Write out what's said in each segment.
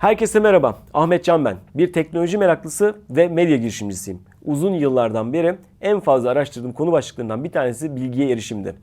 Herkese merhaba. Ahmet Can ben. Bir teknoloji meraklısı ve medya girişimcisiyim. Uzun yıllardan beri en fazla araştırdığım konu başlıklarından bir tanesi bilgiye erişimdi.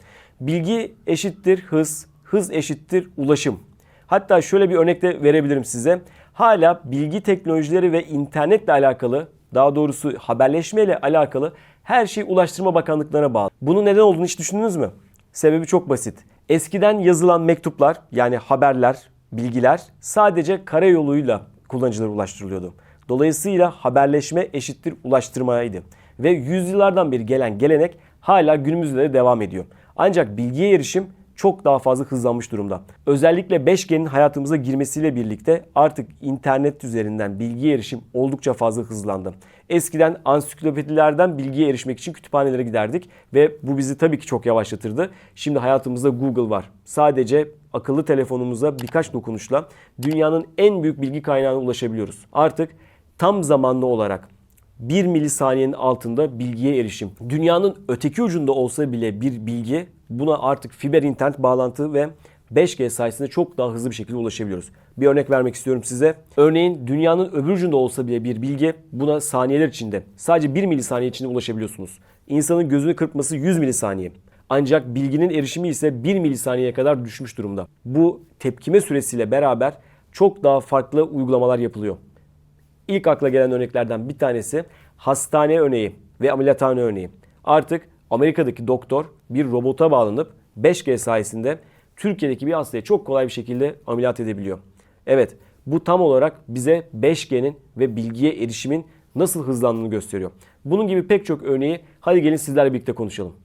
Bilgi eşittir hız, hız eşittir ulaşım. Hatta şöyle bir örnek de verebilirim size. Hala bilgi teknolojileri ve internetle alakalı, daha doğrusu haberleşmeyle alakalı her şey Ulaştırma Bakanlıklarına bağlı. Bunun neden olduğunu hiç düşündünüz mü? Sebebi çok basit. Eskiden yazılan mektuplar yani haberler, bilgiler sadece karayoluyla kullanıcılara ulaştırılıyordu. Dolayısıyla haberleşme eşittir ulaştırmaydı. Ve yüzyıllardan beri gelen gelenek hala günümüzde de devam ediyor. Ancak bilgiye erişim çok daha fazla hızlanmış durumda. Özellikle 5G'nin hayatımıza girmesiyle birlikte artık internet üzerinden bilgiye erişim oldukça fazla hızlandı. Eskiden ansiklopedilerden bilgiye erişmek için kütüphanelere giderdik ve bu bizi tabii ki çok yavaşlatırdı. Şimdi hayatımızda Google var. Sadece akıllı telefonumuza birkaç dokunuşla dünyanın en büyük bilgi kaynağına ulaşabiliyoruz. Artık tam zamanlı olarak 1 milisaniyenin altında bilgiye erişim. Dünyanın öteki ucunda olsa bile bir bilgi buna artık fiber internet bağlantı ve 5G sayesinde çok daha hızlı bir şekilde ulaşabiliyoruz. Bir örnek vermek istiyorum size. Örneğin dünyanın öbür ucunda olsa bile bir bilgi buna saniyeler içinde sadece 1 milisaniye içinde ulaşabiliyorsunuz. İnsanın gözünü kırpması 100 milisaniye. Ancak bilginin erişimi ise 1 milisaniyeye kadar düşmüş durumda. Bu tepkime süresiyle beraber çok daha farklı uygulamalar yapılıyor. İlk akla gelen örneklerden bir tanesi hastane örneği ve ameliyathane örneği. Artık Amerika'daki doktor bir robota bağlanıp 5G sayesinde Türkiye'deki bir hastayı çok kolay bir şekilde ameliyat edebiliyor. Evet, bu tam olarak bize 5G'nin ve bilgiye erişimin nasıl hızlandığını gösteriyor. Bunun gibi pek çok örneği hadi gelin sizlerle birlikte konuşalım.